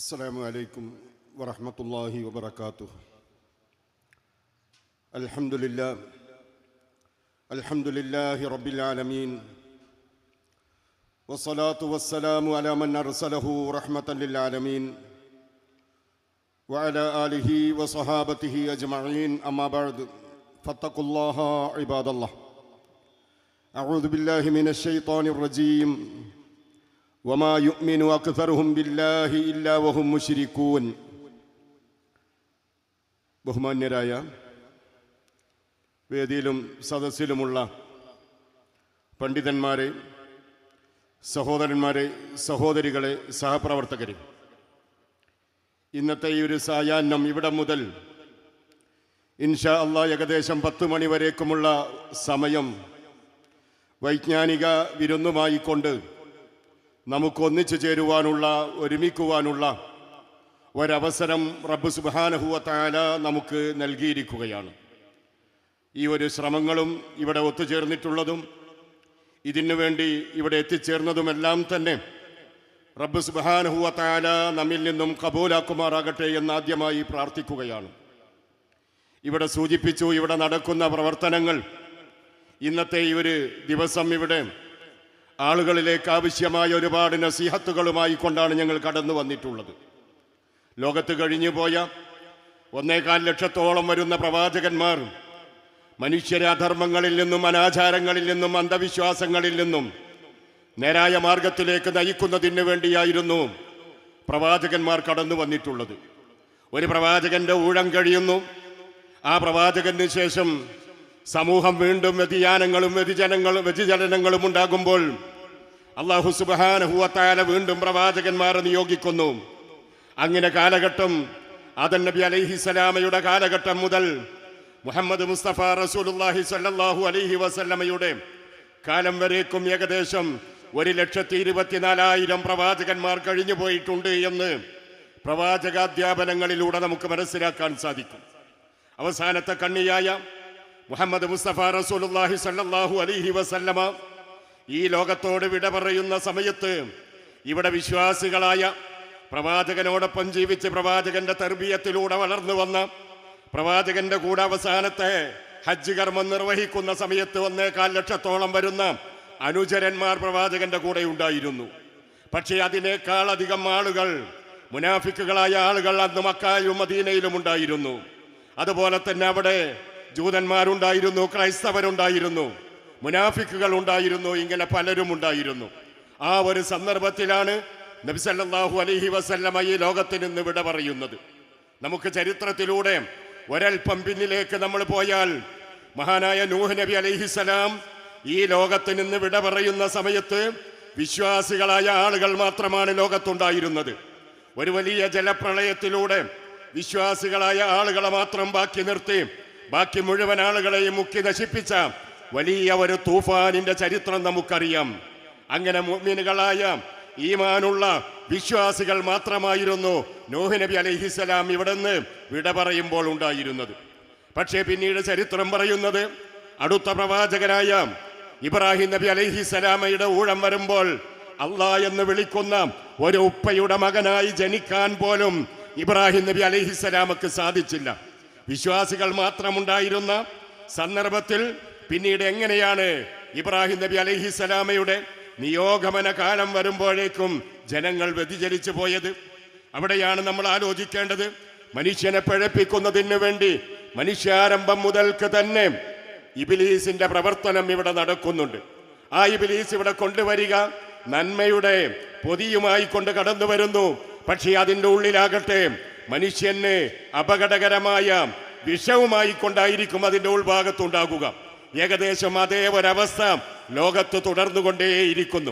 السلام عليكم ورحمة الله وبركاته الحمد لله الحمد لله رب العالمين والصلاة والسلام على من أرسله رحمة للعالمين وعلى آله وصحابته أجمعين أما بعد فاتقوا الله عباد الله أعوذ بالله من الشيطان الرجيم وما يؤمن أكثرهم بالله إلا وهم مشركون ബഹുമാന്യരായ വേദിയിലും സദസ്സിലുമുള്ള പണ്ഡിതന്മാരെ സഹോദരന്മാരെ സഹോദരികളെ സഹപ്രവർത്തകരെ ഇന്നത്തെ ഈ ഒരു സായാഹ്നം ഇവിടെ മുതൽ ഇൻഷാ അള്ളാ ഏകദേശം പത്ത് മണി വരേക്കുമുള്ള സമയം വൈജ്ഞാനിക വിരുന്നുമായി കൊണ്ട് നമുക്ക് ഒന്നിച്ചു ചേരുവാനുള്ള ഒരുമിക്കുവാനുള്ള ഒരവസരം റബ്ബ് സുബാനഹുവത്താല നമുക്ക് നൽകിയിരിക്കുകയാണ്. ഈ ഒരു ശ്രമങ്ങളും ഇവിടെ ഒത്തുചേർന്നിട്ടുള്ളതും ഇതിനു വേണ്ടി ഇവിടെ എത്തിച്ചേർന്നതുമെല്ലാം തന്നെ റബ്ബ് സുബാനഹുവത്താല നമ്മിൽ നിന്നും കബൂലാക്കുമാറാകട്ടെ എന്നാദ്യമായി പ്രാർത്ഥിക്കുകയാണ്. ഇവിടെ സൂചിപ്പിച്ചു ഇവിടെ നടക്കുന്ന പ്രവർത്തനങ്ങൾ ഇന്നത്തെ ഈ ഒരു ദിവസം ഇവിടെ ആളുകളിലേക്ക് ആവശ്യമായ ഒരുപാട് നസിഹത്തുകളുമായി കൊണ്ടാണ് ഞങ്ങൾ കടന്നു വന്നിട്ടുള്ളത്. ലോകത്ത് കഴിഞ്ഞു പോയ ഒന്നേകാൽ ലക്ഷത്തോളം വരുന്ന പ്രവാചകന്മാർ മനുഷ്യരെ അധർമ്മങ്ങളിൽ നിന്നും അനാചാരങ്ങളിൽ നിന്നും അന്ധവിശ്വാസങ്ങളിൽ നിന്നും നേരായ മാർഗത്തിലേക്ക് നയിക്കുന്നതിന് വേണ്ടിയായിരുന്നു പ്രവാചകന്മാർ കടന്നു വന്നിട്ടുള്ളത്. ഒരു പ്രവാചകന്റെ ഊഴം കഴിയുന്നു. ആ പ്രവാചകന് ശേഷം സമൂഹം വീണ്ടും വ്യതിയാനങ്ങളും വ്യതിജനങ്ങളും വ്യതിചലനങ്ങളും ഉണ്ടാകുമ്പോൾ അള്ളാഹു സുബാനഹുവത്താല വീണ്ടും പ്രവാചകന്മാരെ നിയോഗിക്കുന്നു. അങ്ങനെ കാലഘട്ടം ആദൻ നബി അലൈഹിസലാമയുടെ കാലഘട്ടം മുതൽ മുഹമ്മദ് മുസ്തഫ റസൂലുല്ലാഹി സല്ലല്ലാഹു അലൈഹി വസല്ലമയുടെ കാലം വരേക്കും ഏകദേശം ഒരു ലക്ഷത്തി ഇരുപത്തിനാലായിരം പ്രവാചകന്മാർ കഴിഞ്ഞു പോയിട്ടുണ്ട് എന്ന് പ്രവാചകാധ്യാപനങ്ങളിലൂടെ നമുക്ക് മനസ്സിലാക്കാൻ സാധിക്കും. അവസാനത്തെ കണ്ണിയായ മുഹമ്മദ് മുസ്തഫ റസൂലുല്ലാഹി സല്ലല്ലാഹു അലൈഹി വസല്ലമ ഈ ലോകത്തോട് വിട പറയുന്ന സമയത്ത് ഇവിടെ വിശ്വാസികളായ പ്രവാചകനോടൊപ്പം ജീവിച്ച് പ്രവാചകന്റെ തെർബീയത്തിലൂടെ വളർന്നു വന്ന പ്രവാചകന്റെ കൂടെ അവസാനത്തെ ഹജ്ജ് കർമ്മം നിർവഹിക്കുന്ന സമയത്ത് ഒന്നേകാൽ ലക്ഷത്തോളം വരുന്ന അനുചരന്മാർ പ്രവാചകന്റെ കൂടെ ഉണ്ടായിരുന്നു. പക്ഷേ അതിനേക്കാൾ അധികം ആളുകൾ മുനാഫിക്കുകളായ ആളുകൾ അന്ന് മക്കായും മദീനയിലും ഉണ്ടായിരുന്നു. അതുപോലെ തന്നെ അവിടെ ജൂതന്മാരുണ്ടായിരുന്നു ക്രൈസ്തവരുണ്ടായിരുന്നു. മുനാഫിക്കുകൾ ഉണ്ടായിരുന്നു ഇങ്ങനെ പലരും ഉണ്ടായിരുന്നു. ആ ഒരു സന്ദർഭത്തിലാണ് നബിസല്ലാഹു അലഹി വസല്ലമ ഈ ലോകത്തിൽ നിന്ന് വിട പറയുന്നത്. നമുക്ക് ചരിത്രത്തിലൂടെ ഒരൽപ്പം പിന്നിലേക്ക് നമ്മൾ പോയാൽ മഹാനായ നൂഹ് നബി അലൈഹിസലാം ഈ ലോകത്ത് നിന്ന് വിട പറയുന്ന സമയത്ത് വിശ്വാസികളായ ആളുകൾ മാത്രമാണ് ലോകത്തുണ്ടായിരുന്നത്. ഒരു വലിയ ജലപ്രളയത്തിലൂടെ വിശ്വാസികളായ ആളുകളെ മാത്രം ബാക്കി നിർത്തി ബാക്കി മുഴുവൻ ആളുകളെയും മുക്കി നശിപ്പിച്ച വലിയ ഒരു തൂഫാനിന്റെ ചരിത്രം നമുക്കറിയാം. അങ്ങനെ മുഅ്മിനുകളായ ഈമാനുള്ള വിശ്വാസികൾ മാത്രമായിരുന്നു നോഹ് നബി അലൈഹിസലാം ഇവിടെ നിന്ന് വിട പറയുമ്പോൾ ഉണ്ടായിരുന്നത്. പക്ഷേ പിന്നീട് ചരിത്രം പറയുന്നത് അടുത്ത പ്രവാചകനായ ഇബ്രാഹിം നബി അലൈഹിസലാമയുടെ ഊഴം വരുമ്പോൾ അള്ളാ എന്ന് വിളിക്കുന്ന ഒരു ഉപ്പയുടെ മകനായി ജനിക്കാൻ പോലും ഇബ്രാഹിം നബി അലഹിസ്സലാമക്ക് സാധിച്ചില്ല. വിശ്വാസികൾ മാത്രമുണ്ടായിരുന്ന സന്ദർഭത്തിൽ പിന്നീട് എങ്ങനെയാണ് ഇബ്രാഹിം നബി അലഹിസലാമയുടെ നിയോഗമന കാലം വരുമ്പോഴേക്കും ജനങ്ങൾ വ്യതിചലിച്ചു പോയത്? അവിടെയാണ് നമ്മൾ ആലോചിക്കേണ്ടത്. മനുഷ്യനെ പിഴപ്പിക്കുന്നതിന് വേണ്ടി മനുഷ്യാരംഭം മുതൽക്ക് തന്നെ ഇബിലീസിന്റെ പ്രവർത്തനം ഇവിടെ നടക്കുന്നുണ്ട്. ആ ഇബിലീസ് ഇവിടെ കൊണ്ടുവരിക നന്മയുടെ പൊതിയുമായി കൊണ്ട് കടന്നു വരുന്നു. പക്ഷേ അതിന്റെ ഉള്ളിലാകട്ടെ മനുഷ്യന് അപകടകരമായ വിഷവുമായി കൊണ്ടായിരിക്കും അതിന്റെ ഉൾഭാഗത്തുണ്ടാകുക. ഏകദേശം അതേ ഒരവസ്ഥ ലോകത്ത് തുടർന്നുകൊണ്ടേയിരിക്കുന്നു.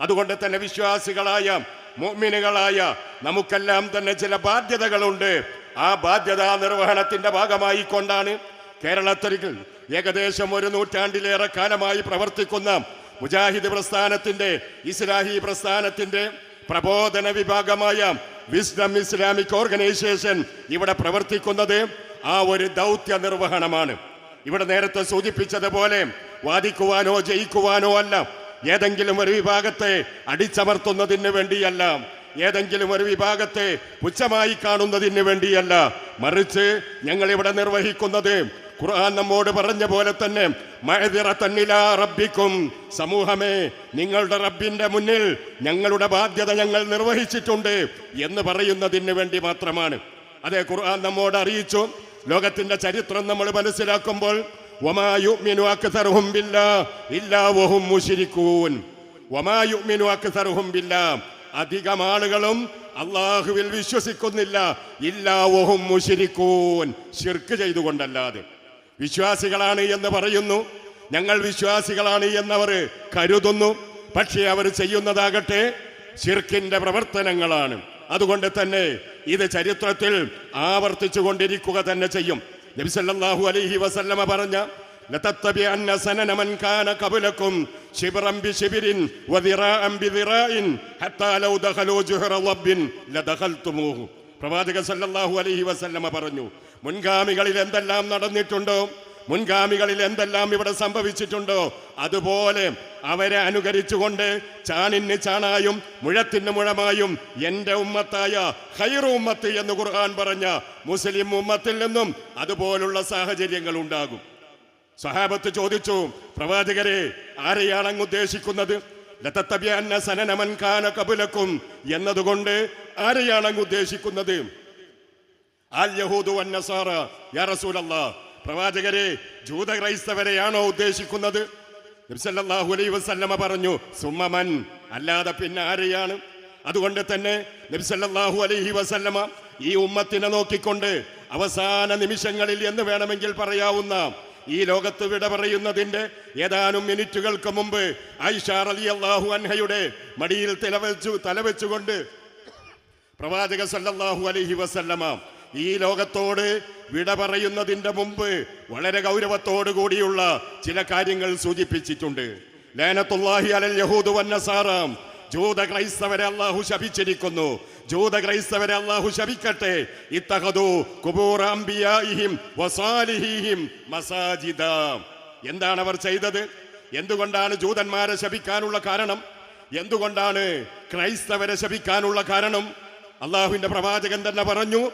അതുകൊണ്ട് തന്നെ വിശ്വാസികളായ മോമിനുകളായ നമുക്കെല്ലാം തന്നെ ചില ബാധ്യതകളുണ്ട്. ആ ബാധ്യതാ നിർവഹണത്തിന്റെ ഭാഗമായി കൊണ്ടാണ് കേരളത്തിൽ ഏകദേശം ഒരു നൂറ്റാണ്ടിലേറെ കാലമായി പ്രവർത്തിക്കുന്ന മുജാഹിദ് പ്രസ്ഥാനത്തിന്റെ ഇസ്ലാഹി പ്രസ്ഥാനത്തിന്റെ പ്രബോധന വിഭാഗമായ വിസ്ഡം ഇസ്ലാമിക് ഓർഗനൈസേഷൻ ഇവിടെ പ്രവർത്തിക്കുന്നത് ആ ഒരു ദൗത്യ നിർവഹണമാണ്. ഇവിടെ നേരത്തെ സൂചിപ്പിച്ചതുപോലെ വാദിക്കുവാനോ ജയിക്കുവാനോ അല്ല. ഏതെങ്കിലും ഒരു വിഭാഗത്തെ അടിച്ചമർത്തുന്നതിന് വേണ്ടിയല്ല. ഏതെങ്കിലും ഒരു വിഭാഗത്തെ പുച്ഛമായി കാണുന്നതിന് വേണ്ടിയല്ല. മറിച്ച് ഞങ്ങൾ ഇവിടെ നിർവഹിക്കുന്നത് ഖുർആൻ നമ്മോട് പറഞ്ഞ പോലെ തന്നെ റബ്ബിക്കും സമൂഹമേ നിങ്ങളുടെ റബ്ബിന്റെ മുന്നിൽ ഞങ്ങളുടെ ബാധ്യത ഞങ്ങൾ നിർവഹിച്ചിട്ടുണ്ട് എന്ന് പറയുന്നതിന് വേണ്ടി മാത്രമാണ്. അതെ ഖുർആൻ നമ്മോട് അറിയിച്ചു. ലോകത്തിന്റെ ചരിത്രം നമ്മൾ മനസ്സിലാക്കുമ്പോൾ അധികം ആളുകളും അള്ളാഹുവിൽ വിശ്വസിക്കുന്നില്ല. ഇല്ലാ വഹും മുഷിരിക്കൂൻ ശിർക്ക് ചെയ്തുകൊണ്ടല്ലാതെ. വിശ്വാസികളാണ് എന്ന് പറയുന്നു. ഞങ്ങൾ വിശ്വാസികളാണ് എന്നവർ കരുതുന്നു. പക്ഷേ അവർ ചെയ്യുന്നതാകട്ടെ ശിർക്കിന്റെ പ്രവർത്തനങ്ങളാണ്. അതുകൊണ്ട് തന്നെ ഇത് ചരിത്രത്തിൽ ആവർത്തിച്ചു കൊണ്ടിരിക്കുക തന്നെ ചെയ്യും. നബിസല്ലാഹു അലൈഹി വസല്ലമ പറഞ്ഞ സല്ലല്ലാഹു അലൈഹി വസല്ലമ പറഞ്ഞു മുൻഗാമികളിൽ എന്തെല്ലാം നടന്നിട്ടുണ്ടോ? മുൻഗാമികളിൽ എന്തെല്ലാം ഇവിടെ സംഭവിച്ചിട്ടുണ്ടോ? അതുപോലെ അവരെ അനുകരിച്ചുകൊണ്ട് ചാണിന് ചാണായും മുഴത്തിന് മുഴമായും എന്റെ ഉമ്മത്തായ ഹൈറു ഉമ്മത്ത് എന്ന് ഖുർആൻ പറഞ്ഞ മുസ്ലിം ഉമ്മത്തിൽ നിന്നും അതുപോലുള്ള സാഹചര്യങ്ങൾ ഉണ്ടാകും. സഹാബത്ത് ചോദിച്ചു പ്രവാചകരെ ആരെയാണ് അങ്ങ് ഉദ്ദേശിക്കുന്നത്? ലതത്തബിഅന്ന സനനമൻ കാന കബുലക്കും എന്നതുകൊണ്ട് ആരെയാണ് അങ്ങ് ഉദ്ദേശിക്കുന്നത്? ആൽ യഹൂദു വന്നസാറ യാ റസൂലല്ലാ പ്രവാചകരെ ജൂത ക്രൈസ്തവരെയാണോ ഉദ്ദേശിക്കുന്നത് നബിസല്ലാഹു വസല്ലമ പറഞ്ഞു സുമ്മമൻ അല്ലാതെ പിന്നെ ആരെയാണ്? അതുകൊണ്ട് തന്നെ നബ്സല്ലാഹു അലൈഹി വസല്ലമ ഈ ഉമ്മത്തിനെ നോക്കിക്കൊണ്ട് അവസാന നിമിഷങ്ങളിൽ എന്ന് വേണമെങ്കിൽ പറയാവുന്ന ഈ ലോകത്ത് വിട പറയുന്നതിന്റെ ഏതാനും മിനിറ്റുകൾക്ക് മുമ്പ് ഐഷാർ അലി അള്ളാഹു അൻഹയുടെ മടിയിൽ തലവെച്ചു തലവെച്ചുകൊണ്ട് പ്രവാചക സല്ലല്ലാഹു അലൈഹി വസല്ലമ ഈ ലോകത്തോട് വിട പറയുന്നതിന്റെ മുമ്പ് വളരെ ഗൗരവത്തോടു കൂടിയുള്ള ചില കാര്യങ്ങൾ സൂചിപ്പിച്ചിട്ടുണ്ട്. ലേനത്തുല്ലാഹി അലൽ യഹൂദു വന്നസാറാം ജൂത ക്രൈസ്തവരെ അള്ളാഹു ശപിച്ചിരിക്കുന്നു. ജൂത ക്രൈസ്തവരെ അള്ളാഹു ശപിക്കട്ടെ. ഇത്തഹദു കുബൂറ അംബിയായിഹിം വസാലിഹീഹിം മസാജിദ. എന്താണ് അവർ ചെയ്തത്? എന്തുകൊണ്ടാണ് ജൂതന്മാരെ ശപിക്കാനുള്ള കാരണം? എന്തുകൊണ്ടാണ് ക്രൈസ്തവരെ ശപിക്കാനുള്ള കാരണം? അള്ളാഹുവിന്റെ പ്രവാചകൻ തന്നെ പറഞ്ഞു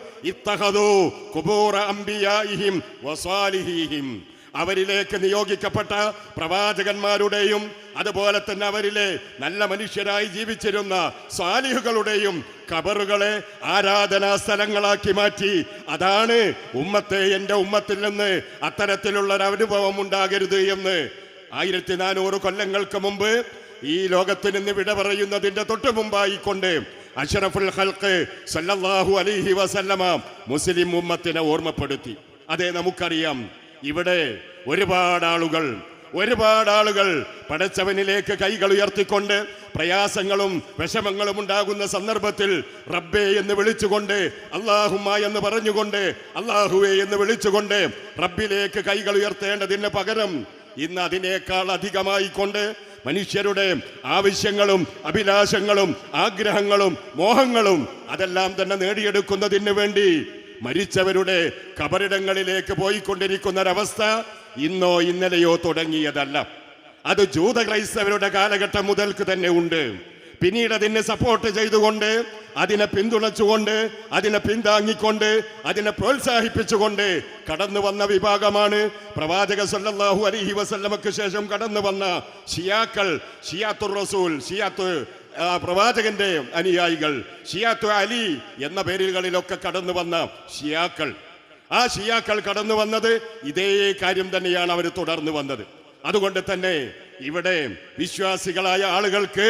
അവരിലേക്ക് നിയോഗിക്കപ്പെട്ട പ്രവാചകന്മാരുടെയും അതുപോലെ തന്നെ അവരിലെ നല്ല മനുഷ്യരായി ജീവിച്ചിരുന്ന സാലിഹുകളുടെയും കബറുകളെ ആരാധനാ സ്ഥലങ്ങളാക്കി മാറ്റി. അതാണ് ഉമ്മത്തെ എന്റെ ഉമ്മത്തിൽ നിന്ന് അത്തരത്തിലുള്ള ഒരു അനുഭവം ഉണ്ടാകരുത് എന്ന്. ആയിരത്തി നാനൂറ് കൊല്ലങ്ങൾക്ക് മുമ്പ് ഈ ലോകത്തിൽ നിന്ന് വിട പറയുന്നതിന്റെ തൊട്ടു മുമ്പായിക്കൊണ്ട് അഷറഫുൽ ഹൽക്ക് സല്ലല്ലാഹു അലൈഹി വസല്ലമ മുസ്ലിം ഉമ്മത്തിനെ ഓർമ്മപ്പെടുത്തി. അതെ നമുക്കറിയാം. ഇവിടെ ഒരുപാട് ആളുകൾ ഒരുപാട് ആളുകൾ പടച്ചവനിലേക്ക് കൈകൾ ഉയർത്തിക്കൊണ്ട് പ്രയാസങ്ങളും വിഷമങ്ങളും ഉണ്ടാകുന്ന സന്ദർഭത്തിൽ റബ്ബേ എന്ന് വിളിച്ചുകൊണ്ട് അള്ളാഹുമ എന്ന് പറഞ്ഞുകൊണ്ട് അള്ളാഹുവേ എന്ന് വിളിച്ചുകൊണ്ട് റബ്ബിലേക്ക് കൈകൾ ഉയർത്തേണ്ടതിന് പകരം ഇന്ന് അതിനേക്കാൾ അധികമായി കൊണ്ട് മനുഷ്യരുടെ ആവശ്യങ്ങളും അഭിലാഷങ്ങളും ആഗ്രഹങ്ങളും മോഹങ്ങളും അതെല്ലാം തന്നെ നേടിയെടുക്കുന്നതിന് വേണ്ടി മരിച്ചവരുടെ കബറിടങ്ങളിലേക്ക് പോയിക്കൊണ്ടിരിക്കുന്ന ഒരവസ്ഥ ഇന്നോ ഇന്നലെയോ തുടങ്ങിയതല്ല. അത് ജൂത ക്രൈസ്തവരുടെ കാലഘട്ടം മുതൽക്ക് തന്നെ ഉണ്ട്. പിന്നീട് അതിനെ സപ്പോർട്ട് ചെയ്തുകൊണ്ട് അതിനെ പിന്തുണച്ചുകൊണ്ട് അതിനെ പിന്താങ്ങിക്കൊണ്ട് അതിനെ പ്രോത്സാഹിപ്പിച്ചുകൊണ്ട് കടന്നു വന്ന വിഭാഗമാണ് പ്രവാചക സല്ലാഹു അലൈഹി വസല്ലമക്ക് ശേഷം കടന്നു വന്ന ഷിയാക്കൾ ഷിയാത്തുർ റസൂൽ ഷിയാത്ത് പ്രവാചകന്റെ അനുയായികൾ ഷിയാത്തു അലി എന്ന പേരുകളിലൊക്കെ കടന്നു വന്ന ഷിയാക്കൾ. ആ ഷിയാക്കൾ കടന്നു വന്നത് ഇതേ കാര്യം തന്നെയാണ് അവർ തുടർന്നു വന്നത്. അതുകൊണ്ട് തന്നെ ഇവിടെ വിശ്വാസികളായ ആളുകൾക്ക്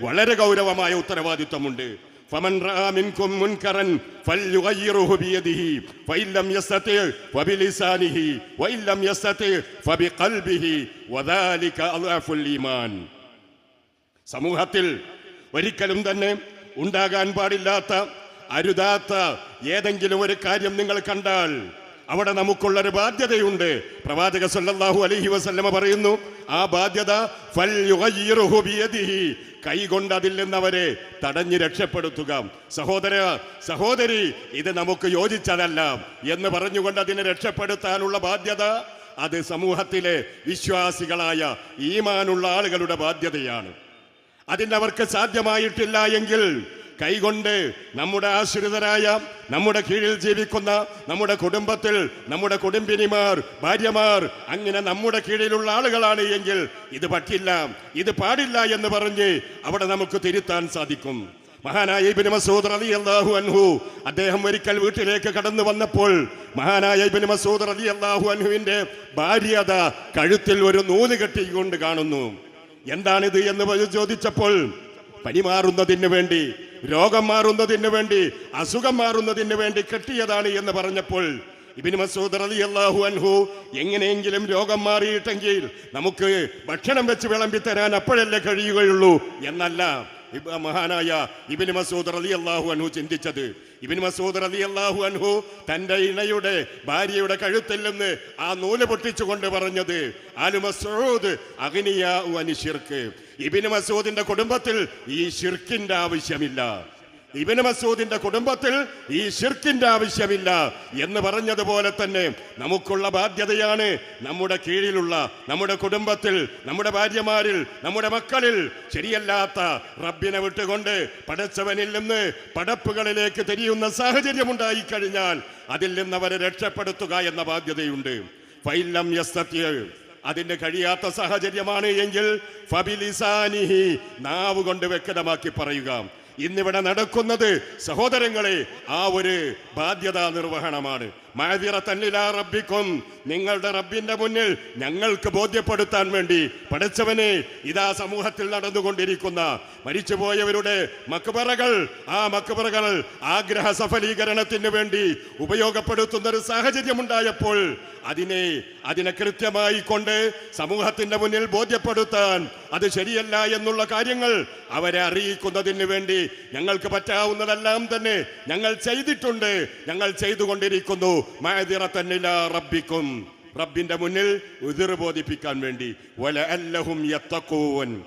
വളരെ ഗൗരവമായ ഉത്തരവാദിത്വമുണ്ട്. فمن رأى منكم منكرا فليغيره بيده فإن لم يستطع فبلسانه وإن لم يستطع فبقلبه وذلك أضعف الإيمان സമൂഹത്തിൽ ഒരിക്കലും തന്നെ ഉണ്ടാകാൻ പാടില്ലാത്ത അരുതാത്ത ഏതെങ്കിലും ഒരു കാര്യം നിങ്ങൾ കണ്ടാൽ അവിടെ നമുക്കുള്ളൊരു ബാധ്യതയുണ്ട്. പ്രവാചക സല്ലല്ലാഹു അലൈഹി വസല്ലമ പറയുന്നു ആ ബാധ്യത ബിയദിഹി. കൈകൊണ്ട് അതിൽ നിന്നവരെ തടഞ്ഞു രക്ഷപ്പെടുത്തുക. സഹോദര സഹോദരി ഇത് നമുക്ക് യോജിച്ചതല്ല എന്ന് പറഞ്ഞുകൊണ്ട് അതിനെ രക്ഷപ്പെടുത്താനുള്ള ബാധ്യത അത് സമൂഹത്തിലെ വിശ്വാസികളായ ഈമാനുള്ള ആളുകളുടെ ബാധ്യതയാണ്. അതിനവർക്ക് സാധ്യമായിട്ടില്ല എങ്കിൽ കൈകൊണ്ട് നമ്മുടെ ആശ്രിതരായ നമ്മുടെ കീഴിൽ ജീവിക്കുന്ന നമ്മുടെ കുടുംബത്തിൽ നമ്മുടെ കുടുംബിനിമാർ ഭാര്യമാർ അങ്ങനെ നമ്മുടെ കീഴിലുള്ള ആളുകളാണ് എങ്കിൽ ഇത് പറ്റില്ല ഇത് പാടില്ല എന്ന് പറഞ്ഞ് അവിടെ നമുക്ക് തിരുത്താൻ സാധിക്കും. മഹാനായ ഇബ്നു മസൂദ് അള്ളാഹു അൻഹു അദ്ദേഹം ഒരിക്കൽ വീട്ടിലേക്ക് കടന്നു വന്നപ്പോൾ മഹാനായ ഇബ്നു മസൂദ് അള്ളാഹു അൻഹുവിന്റെ ഭാര്യത കഴുത്തിൽ ഒരു നൂൽ കെട്ടിക്കൊണ്ട് കാണുന്നു. എന്താണിത് എന്ന് ചോദിച്ചപ്പോൾ പരിമാറുന്നതിന് വേണ്ടി രോഗം മാറുന്നതിന് വേണ്ടി അസുഖം മാറുന്നതിന് വേണ്ടി കെട്ടിയതാണ് എന്ന് പറഞ്ഞപ്പോൾ ഇബിന് മസൂദ് റളിയല്ലാഹു അൻഹു എങ്ങനെയെങ്കിലും രോഗം മാറിയിട്ടെങ്കിൽ നമുക്ക് ഭക്ഷണം വെച്ച് വിളമ്പി തരാൻ അപ്പോഴല്ലേ കഴിയുകയുള്ളൂ എന്നല്ല മഹാനായ ഇബിൻ മസൂദ് റളിയല്ലാഹു അൻഹു ചിന്തിച്ചത്. ഇബിൻ മസൂദ് റളിയല്ലാഹു അൻഹു തന്റെ ഇണയുടെ ഭാര്യയുടെ കഴുത്തിൽ നിന്ന് ആ നൂൽ പൊട്ടിച്ചുകൊണ്ട് പറഞ്ഞത് ആലു മസൂദ് അഗ്നിയ അനിഷിർക്ക്. ഇബിന് മസൂദിന്റെ കുടുംബത്തിൽ ഈ ഷിർക്കിന്റെ ആവശ്യമില്ല. ഇബിന് മസൂദിന്റെ കുടുംബത്തിൽ ഈ ഷിർക്കിന്റെ ആവശ്യമില്ല എന്ന് പറഞ്ഞതുപോലെ തന്നെ നമുക്കുള്ള ബാധ്യതയാണ് നമ്മുടെ കീഴിലുള്ള നമ്മുടെ കുടുംബത്തിൽ നമ്മുടെ ഭാര്യമാരിൽ നമ്മുടെ മക്കളിൽ ശരിയല്ലാത്ത റബ്ബിനെ വിട്ടുകൊണ്ട് പടച്ചവനിൽ നിന്ന് പടപ്പുകളിലേക്ക് തിരിയുന്ന സാഹചര്യം ഉണ്ടായി കഴിഞ്ഞാൽ അതിൽ നിന്ന് അവരെ രക്ഷപ്പെടുത്തുക എന്ന ബാധ്യതയുണ്ട്. ഫൈലം യസ്തത്യ അതിന് കഴിയാത്ത സാഹചര്യമാണ് എങ്കിൽ ഫബിലിസാനിഹി നാവ് കൊണ്ട് വ്യക്തമാക്കി പറയുക. ഇന്നിവിടെ നടക്കുന്നത് സഹോദരങ്ങളെ ആ ഒരു ബാധ്യതാ നിർവഹണമാണ്. റബ്ബിക്കും നിങ്ങളുടെ റബ്ബിന്റെ മുന്നിൽ ഞങ്ങൾക്ക് ബോധ്യപ്പെടുത്താൻ വേണ്ടി പഠിച്ചവനെ ഇതാ സമൂഹത്തിൽ നടന്നുകൊണ്ടിരിക്കുന്ന മരിച്ചുപോയവരുടെ മക്ബറകൾ ആ മക്ബറകൾ ആഗ്രഹ സഫലീകരണത്തിന് വേണ്ടി ഉപയോഗപ്പെടുത്തുന്ന ഒരു സാഹചര്യമുണ്ടായപ്പോൾ അതിനെ അതിനെ കൃത്യമായി കൊണ്ട് സമൂഹത്തിന്റെ മുന്നിൽ ബോധ്യപ്പെടുത്താൻ അത് ശരിയല്ല എന്നുള്ള കാര്യങ്ങൾ അവരെ അറിയിക്കുന്നതിന് വേണ്ടി ഞങ്ങൾക്ക് പറ്റാവുന്നതെല്ലാം തന്നെ ഞങ്ങൾ ചെയ്തിട്ടുണ്ട് ഞങ്ങൾ ചെയ്തുകൊണ്ടിരിക്കുന്നു. റബ്ബിക്കും റബ്ബിന്റെ മുന്നിൽ ഉതിർ ബോധിപ്പിക്കാൻ വേണ്ടി. വല അല്ലഹും യത്തക്കൂൻ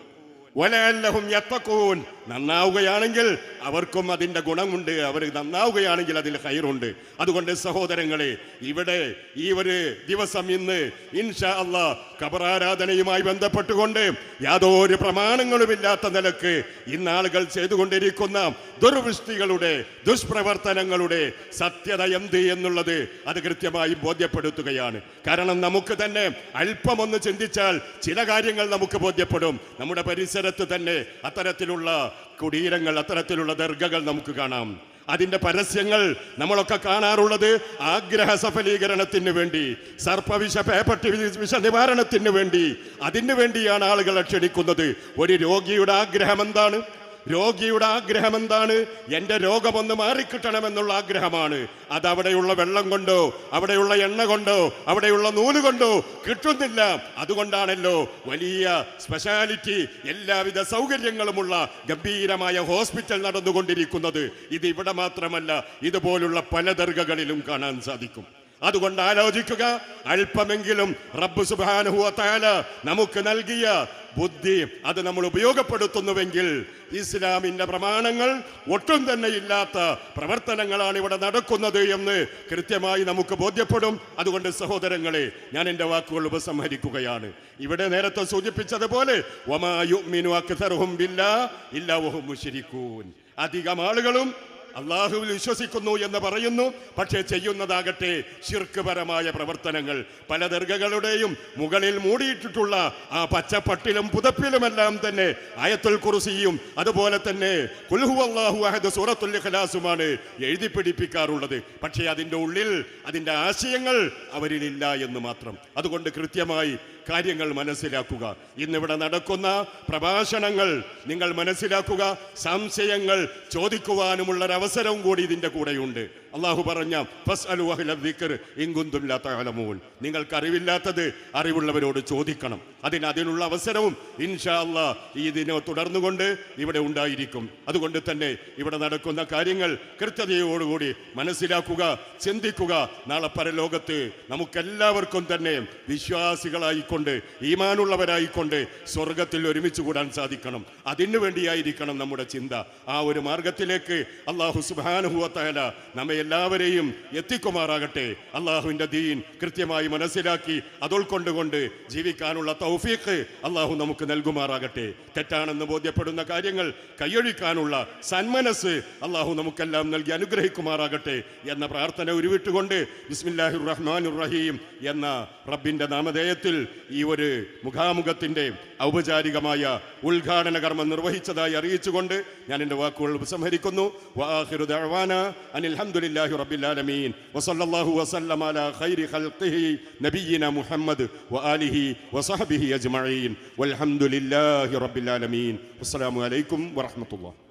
വല അല്ലഹും യത്തക്കൂൻ നന്നാവുകയാണെങ്കിൽ അവർക്കും അതിന്റെ ഗുണമുണ്ട്. അവർ നന്നാവുകയാണെങ്കിൽ അതിൽ ഹൈറുണ്ട് അതുകൊണ്ട് സഹോദരങ്ങളെ ഇവിടെ ഈ ഒരു ദിവസം ഇന്ന് ഇൻഷാ അള്ളാ ഖബറാരാധനയുമായി ബന്ധപ്പെട്ടുകൊണ്ട് യാതൊരു പ്രമാണങ്ങളുമില്ലാത്ത നിലയ്ക്ക് ഇന്നാളുകൾ ചെയ്തുകൊണ്ടിരിക്കുന്ന ദുർവൃഷ്ടികളുടെ ദുഷ്പ്രവർത്തനങ്ങളുടെ സത്യത എന്ത് എന്നുള്ളത് അത് കൃത്യമായി ബോധ്യപ്പെടുത്തുകയാണ്. കാരണം നമുക്ക് തന്നെ അല്പമൊന്ന് ചിന്തിച്ചാൽ ചില കാര്യങ്ങൾ നമുക്ക് ബോധ്യപ്പെടും. നമ്മുടെ പരിസരത്ത് തന്നെ അത്തരത്തിലുള്ള കുടീരങ്ങൾ അത്തരത്തിലുള്ള ദർഗകൾ നമുക്ക് കാണാം. അതിന്റെ പരസ്യങ്ങൾ നമ്മളൊക്കെ കാണാറുള്ളത് ആഗ്രഹ സഫലീകരണത്തിന് വേണ്ടി സർപ്പവിഷ പേപ്പട്ടി വിഷ നിവാരണത്തിന് വേണ്ടി. അതിനു വേണ്ടിയാണ് ആളുകളെ ക്ഷണിക്കുന്നത്. ഒരു രോഗിയുടെ ആഗ്രഹം എന്താണ്? രോഗിയുടെ ആഗ്രഹം എന്താണ്? എന്റെ രോഗമൊന്ന് മാറിക്കിട്ടണമെന്നുള്ള ആഗ്രഹമാണ്. അത് അവിടെയുള്ള വെള്ളം കൊണ്ടോ അവിടെയുള്ള എണ്ണ കൊണ്ടോ അവിടെയുള്ള നൂൽ കൊണ്ടോ കിട്ടുന്നില്ല. അതുകൊണ്ടാണല്ലോ വലിയ സ്പെഷ്യാലിറ്റി എല്ലാവിധ സൗകര്യങ്ങളുമുള്ള ഗംഭീരമായ ഹോസ്പിറ്റൽ നടന്നുകൊണ്ടിരിക്കുന്നത്. ഇത് ഇവിടെ മാത്രമല്ല ഇതുപോലുള്ള പല ദർഗകളിലും കാണാൻ സാധിക്കും. അതുകൊണ്ട് ആലോചിക്കുക അല്പമെങ്കിലും റബ്ബ് സുബാനുഹുവ നമുക്ക് നൽകിയ ബുദ്ധി അത് നമ്മൾ ഉപയോഗപ്പെടുത്തുന്നുവെങ്കിൽ ഇസ്ലാമിന്റെ പ്രമാണങ്ങൾ ഒട്ടും തന്നെ ഇല്ലാത്ത പ്രവർത്തനങ്ങളാണ് ഇവിടെ നടക്കുന്നത് എന്ന് കൃത്യമായി നമുക്ക് ബോധ്യപ്പെടും. അതുകൊണ്ട് സഹോദരങ്ങളെ ഞാൻ എന്റെ വാക്കുകൾ ഉപസംഹരിക്കുകയാണ്. ഇവിടെ നേരത്തെ സൂചിപ്പിച്ചതുപോലെ വമാ മിനു അക്തർഹും ബില്ലാ ഇല്ലാ വഹും മുശ്രിക്കൂൻ. അധികം ആളുകളും അള്ളാഹുവിൽ വിശ്വസിക്കുന്നു എന്ന് പറയുന്നു. പക്ഷേ ചെയ്യുന്നതാകട്ടെ ശിർക്കുപരമായ പ്രവർത്തനങ്ങൾ. പല ദർഗകളുടെയും മുകളിൽ മൂടിയിട്ടിട്ടുള്ള ആ പച്ചപ്പട്ടിലും പുതപ്പിലുമെല്ലാം തന്നെ ആയത്തുൽ കുറിസിയും അതുപോലെ തന്നെ കുൽഹു അള്ളാഹു അഹദ് സൂറത്തുൽ ഖലാസുമാണ് എഴുതി പിടിപ്പിക്കാറുള്ളത്. പക്ഷേ അതിന്റെ ഉള്ളിൽ അതിന്റെ ആശയങ്ങൾ അവരിലില്ല എന്ന് മാത്രം. അതുകൊണ്ട് കൃത്യമായി കാര്യങ്ങൾ മനസ്സിലാക്കുക. ഇന്നിവിടെ നടക്കുന്ന പ്രഭാഷണങ്ങൾ നിങ്ങൾ മനസ്സിലാക്കുക സംശയങ്ങൾ ചോദിക്കുവാനുമുള്ളൊരവസരവും കൂടി ഇതിന്റെ കൂടെയുണ്ട്. അള്ളാഹു പറഞ്ഞ ഫസ് അലു ഇങ്കുന്തും നിങ്ങൾക്ക് അറിവില്ലാത്തത് അറിവുള്ളവരോട് ചോദിക്കണം. അതിന് അതിനുള്ള അവസരവും ഇൻഷാ അല്ലാ ഇതിനെ തുടർന്നുകൊണ്ട് ഇവിടെ ഉണ്ടായിരിക്കും. അതുകൊണ്ട് തന്നെ ഇവിടെ നടക്കുന്ന കാര്യങ്ങൾ കൃത്യതയോടുകൂടി മനസ്സിലാക്കുക ചിന്തിക്കുക. നാളെ പരലോകത്ത് നമുക്കെല്ലാവർക്കും തന്നെ വിശ്വാസികളായിക്കൊണ്ട് ഈമാനുള്ളവരായിക്കൊണ്ട് സ്വർഗത്തിൽ ഒരുമിച്ച് കൂടാൻ സാധിക്കണം. അതിനു വേണ്ടിയായിരിക്കണം നമ്മുടെ ചിന്ത. ആ ഒരു മാർഗത്തിലേക്ക് അള്ളാഹു സുബാനുഹുവത്തായ നമ്മെ എല്ലാവരെയും എത്തിക്കുമാറാകട്ടെ. അള്ളാഹുവിന്റെ ദീൻ കൃത്യമായി മനസ്സിലാക്കി അതുൾക്കൊണ്ടുകൊണ്ട് ജീവിക്കാനുള്ള തൗഫീഖ് അള്ളാഹു നമുക്ക് നൽകുമാറാകട്ടെ. തെറ്റാണെന്ന് ബോധ്യപ്പെടുന്ന കാര്യങ്ങൾ കൈയൊഴിക്കാനുള്ള സന്മനസ് അള്ളാഹു നമുക്കെല്ലാം നൽകി അനുഗ്രഹിക്കുമാറാകട്ടെ എന്ന പ്രാർത്ഥന ഉരുവിട്ടുകൊണ്ട് ബിസ്മില്ലാഹിർ റഹ്മാനുർ റഹീം എന്ന റബ്ബിന്റെ നാമധേയത്തിൽ ഈ ഒരു മുഖാമുഖത്തിന്റെ ഔപചാരികമായ ഉദ്ഘാടന കർമ്മം നിർവഹിച്ചതായി അറിയിച്ചുകൊണ്ട് ഞാൻ എന്റെ വാക്കുകൾ ഉപസംഹരിക്കുന്നു. അനിൽ ദഅവാന റബ്ബിൽ ആലമീൻ. വസല്ലല്ലാഹു വസല്ലമ അലാ ഖൈരി ഖൽഖിഹി നബിയിന മുഹമ്മദ് വആലിഹി വസഹബിഹി അജ്മഈൻ. വൽഹംദുലില്ലാഹി റബ്ബിൽ ആലമീൻ. അസ്സലാമു അലൈക്കും വറഹ്മത്തുള്ളാഹി.